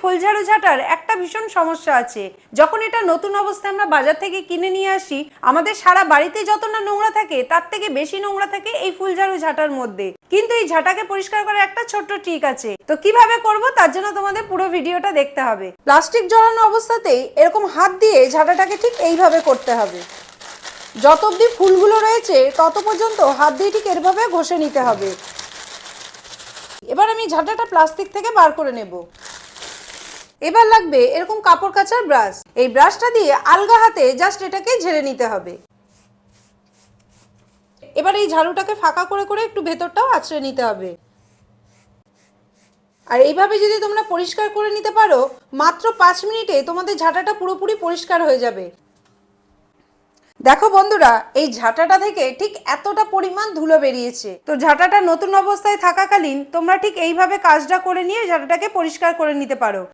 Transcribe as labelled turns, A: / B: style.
A: ফুলঝাড়ু ঝাঁটার একটা ভীষণ সমস্যা আছে। যখন এটা নতুন অবস্থায় আমরা বাজার থেকে কিনে নিয়ে আসি, আমাদের সারা বাড়িতে যত না নোংরা থাকে, তার থেকে বেশি নোংরা থাকে এই ফুলঝাড়ু ঝাঁটার মধ্যে। কিন্তু এই ঝাঁটাকে পরিষ্কার করার একটা ছোট্ট ট্রিক আছে। তো কীভাবে করব তার জন্য তোমাদের পুরো ভিডিওটা দেখতে হবে। প্লাস্টিক জড়ানো অবস্থাতেই এরকম হাত দিয়ে ঝাঁটাটাকে ঠিক এইভাবে করতে হবে। যত অবধি ফুলগুলো রয়েছে, তত পর্যন্ত হাত দিয়ে ঠিক এরভাবে ঘষে নিতে হবে। এবার আমি ঝাঁটাটা প্লাস্টিক থেকে বার করে নেব। এবার লাগবে এরকম কাপড় কাচার ব্রাশ। এই ব্রাশটা দিয়ে আলগা হাতে জাস্ট এটাকে ঝেড়ে নিতে হবে। এবার এই ঝাড়ুটাকে ফাঁকা করে করে একটু ভেতরটাও আছড়ে নিতে হবে। আর এইভাবে যদি তোমরা পরিষ্কার করে নিতে পারো, মাত্র পাঁচ মিনিটে তোমাদের ঝাঁটাটা পুরোপুরি পরিষ্কার হয়ে যাবে। দেখো বন্ধুরা, এই ঝাঁটাটা থেকে ঠিক এতটা পরিমাণ ধুলো বেরিয়েছে। তো ঝাঁটাটা নতুন অবস্থায় থাকাকালীন তোমরা ঠিক এইভাবে কাজটা করে নিয়ে ঝাঁটাটাকে পরিষ্কার করে নিতে পারো।